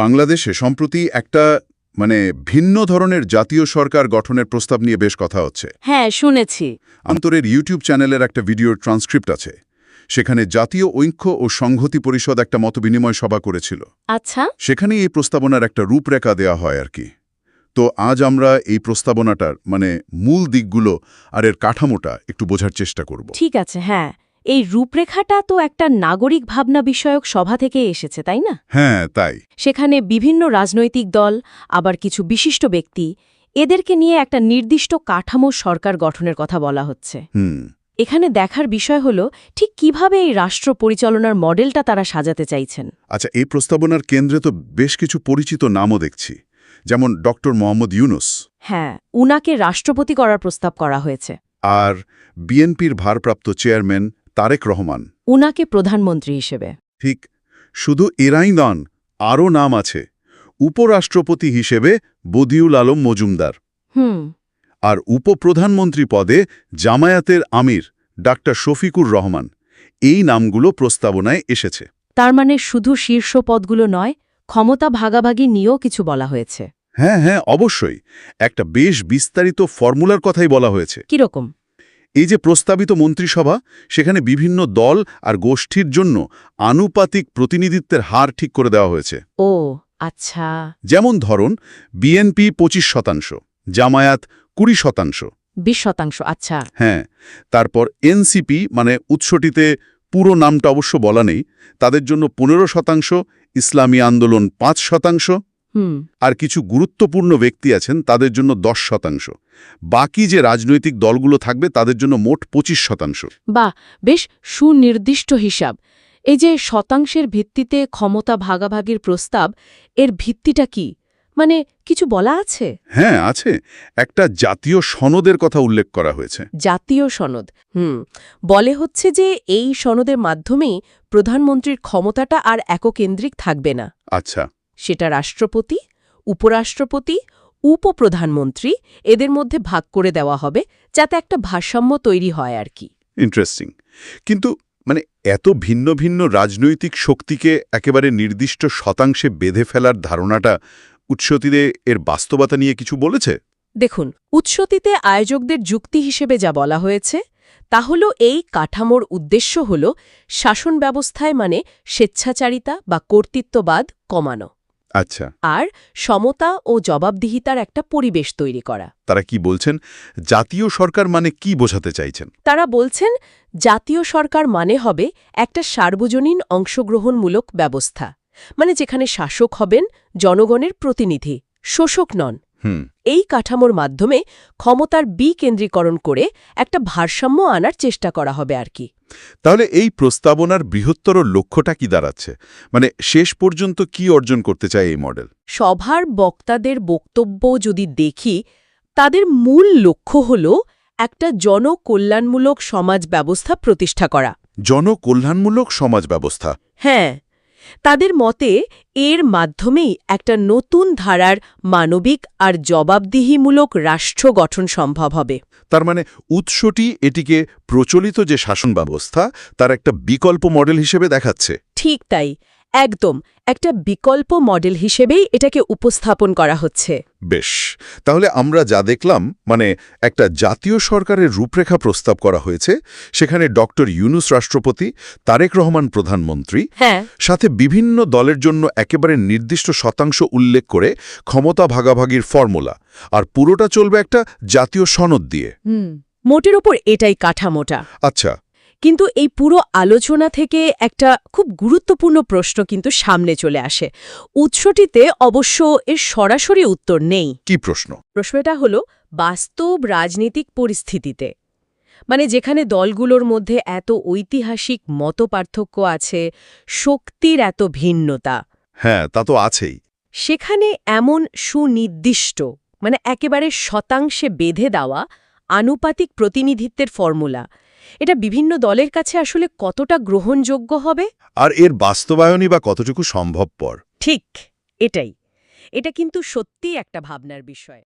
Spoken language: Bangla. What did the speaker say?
বাংলাদেশে সম্প্রতি একটা মানে ভিন্ন ধরনের জাতীয় সরকার গঠনের প্রস্তাব নিয়ে বেশ কথা হচ্ছে। হ্যাঁ শুনেছি। আন্তরের ইউটিউব চ্যানেলের একটা ভিডিওর ট্রান্সক্রিপ্ট আছে। সেখানে জাতীয় ঐক্য ও সংহতি পরিষদ একটা মতবিনিময় সভা করেছিল। আচ্ছা। সেখানেই এই প্রস্তাবনার একটা রূপরেখা দেওয়া হয় আর কি। তো আজ আমরা এই প্রস্তাবনাটার মানে মূল দিকগুলো আর এর কাঠামোটা একটু বোঝার চেষ্টা করব। ঠিক আছে হ্যাঁ। এই রূপরেখাটা তো একটা নাগরিক ভাবনা বিষয়ক সভা থেকে এসেছে তাই না? হ্যাঁ তাই। সেখানে বিভিন্ন রাজনৈতিক দল আবার কিছু বিশিষ্ট ব্যক্তি এদেরকে নিয়ে একটা নির্দিষ্ট কাঠামো সরকার গঠনের কথা বলা হচ্ছে। হুম। এখানে দেখার বিষয় হলো ঠিক কীভাবে এই রাষ্ট্র পরিচালনার মডেলটা তারা সাজাতে চাইছেন? আচ্ছা এই প্রস্তাবনার কেন্দ্রে তো বেশ কিছু পরিচিত নামও দেখছি যেমন ডক্টর মোহাম্মদ ইউনুস। হ্যাঁ উনাকে রাষ্ট্রপতি করার প্রস্তাব করা হয়েছে। আর বিএনপির ভারপ্রাপ্ত চেয়ারম্যান তারেক রহমান। উনাকে প্রধানমন্ত্রী হিসেবে। ঠিক শুধু এরাই নন আরও নাম আছে। উপরাষ্ট্রপতি হিসেবে বদিউল আলম মজুমদার। হুম। আর উপপ্রধানমন্ত্রী পদে জামায়াতের আমির ডাক্তার শফিকুর রহমান। এই নামগুলো প্রস্তাবনায় এসেছে। তার মানে শুধু শীর্ষ পদগুলো নয় ক্ষমতা ভাগাভাগি নিয়েও কিছু বলা হয়েছে। হ্যাঁ হ্যাঁ অবশ্যই। একটা বেশ বিস্তারিত ফর্মুলার কথাই বলা হয়েছে। কীরকম? এই যে প্রস্তাবিত মন্ত্রিসভা সেখানে বিভিন্ন দল আর গোষ্ঠীর জন্য আনুপাতিক প্রতিনিধিত্বের হার ঠিক করে দেওয়া হয়েছে। ও আচ্ছা। যেমন ধরুন বিএনপি পঁচিশ শতাংশ জামায়াত কুড়ি শতাংশ। বিশ শতাংশ আচ্ছা। হ্যাঁ তারপর এনসিপি মানে উৎসটিতে পুরো নামটা অবশ্য বলা নেই তাদের জন্য পনেরো শতাংশ ইসলামী আন্দোলন পাঁচ শতাংশ আর কিছু গুরুত্বপূর্ণ ব্যক্তি আছেন তাদের জন্য দশ শতাংশ। বাকি যে রাজনৈতিক দলগুলো থাকবে তাদের জন্য মোট পঁচিশ শতাংশ। বা বেশ সুনির্দিষ্ট হিসাব। এই যে শতাংশের ভিত্তিতে ক্ষমতা ভাগাভাগির প্রস্তাব এর ভিত্তিটা কি? মানে কিছু বলা আছে? হ্যাঁ আছে। একটা জাতীয় সনদের কথা উল্লেখ করা হয়েছে। জাতীয় সনদ হুম। বলে হচ্ছে যে এই সনদের মাধ্যমেই প্রধানমন্ত্রীর ক্ষমতাটা আর এককেন্দ্রিক থাকবে না। আচ্ছা। সেটা রাষ্ট্রপতি উপরাষ্ট্রপতি উপপ্রধানমন্ত্রী এদের মধ্যে ভাগ করে দেওয়া হবে যাতে একটা ভারসাম্য তৈরি হয় আর কি। ইন্টারেস্টিং কিন্তু মানে এত ভিন্ন ভিন্ন রাজনৈতিক শক্তিকে একেবারে নির্দিষ্ট শতাংশে বেঁধে ফেলার ধারণাটা উৎসতিতে এর বাস্তবতা নিয়ে কিছু বলেছে? দেখুন উৎসতিতে আয়োজকদের যুক্তি হিসেবে যা বলা হয়েছে তা হল এই কাঠামোর উদ্দেশ্য হল শাসন ব্যবস্থায় মানে স্বেচ্ছাচারিতা বা কর্তৃত্ববাদ কমানো। আচ্ছা। আর সমতা ও জবাবদিহিতার একটা পরিবেশ তৈরি করা। তারা কি বলছেন? জাতীয় সরকার মানে কি বোঝাতে চাইছেন? তারা বলছেন জাতীয় সরকার মানে হবে একটা সার্বজনীন অংশগ্রহণমূলক ব্যবস্থা। মানে যেখানে শাসক হবেন জনগণের প্রতিনিধি শোষক নন। হুম। এই কাঠামোর মাধ্যমে ক্ষমতার বিকেন্দ্রীকরণ করে একটা ভারসাম্য আনার চেষ্টা করা হবে আর কি। তাহলে এই প্রস্তাবনার বৃহত্তর লক্ষ্যটা কি দাঁড়াচ্ছে? মানে শেষ পর্যন্ত কি অর্জন করতে চায় এই মডেল? সভার বক্তাদের বক্তব্য যদি দেখি তাদের মূল লক্ষ্য হল একটা জনকল্যাণমূলক সমাজ ব্যবস্থা প্রতিষ্ঠা করা। জনকল্যাণমূলক সমাজ ব্যবস্থা? হ্যাঁ তাদের মতে এর মাধ্যমেই একটা নতুন ধারার মানবিক আর জবাবদিহিমূলক রাষ্ট্র গঠন সম্ভব হবে। তার মানে উৎসটি এটিকে প্রচলিত যে শাসন ব্যবস্থা তার একটা বিকল্প মডেল হিসেবে দেখাচ্ছে। ঠিক তাই। একদম। একটা বিকল্প মডেল হিসেবেই এটাকে উপস্থাপন করা হচ্ছে। বেশ তাহলে আমরা যা দেখলাম মানে একটা জাতীয় সরকারের রূপরেখা প্রস্তাব করা হয়েছে সেখানে ডক্টর ইউনুস রাষ্ট্রপতি তারেক রহমান প্রধানমন্ত্রী হ্যাঁ। সাথে বিভিন্ন দলের জন্য একেবারে নির্দিষ্ট শতাংশ উল্লেখ করে ক্ষমতা ভাগাভাগির ফর্মুলা আর পুরোটা চলবে একটা জাতীয় সনদ দিয়ে। হুম মোটের ওপর এটাই কাঠামোটা। আচ্ছা কিন্তু এই পুরো আলোচনা থেকে একটা খুব গুরুত্বপূর্ণ প্রশ্ন কিন্তু সামনে চলে আসে। উৎসটিতে অবশ্য এর সরাসরি উত্তর নেই। কি প্রশ্ন? প্রশ্নটা হলো বাস্তব রাজনৈতিক পরিস্থিতিতে মানে যেখানে দলগুলোর মধ্যে এত ঐতিহাসিক মতপার্থক্য আছে শক্তির এত ভিন্নতা হ্যাঁ তা তো আছেই। সেখানে এমন সুনির্দিষ্ট মানে একেবারে শতাংশে বেঁধে দেওয়া আনুপাতিক প্রতিনিধিত্বের ফর্মুলা এটা বিভিন্ন দলের কাছে আসলে কতটা গ্রহণযোগ্য হবে? আর এর বাস্তবায়নই বা কতটুকু সম্ভবপর? ঠিক এটাই। এটা কিন্তু সত্যি একটা ভাবনার বিষয়।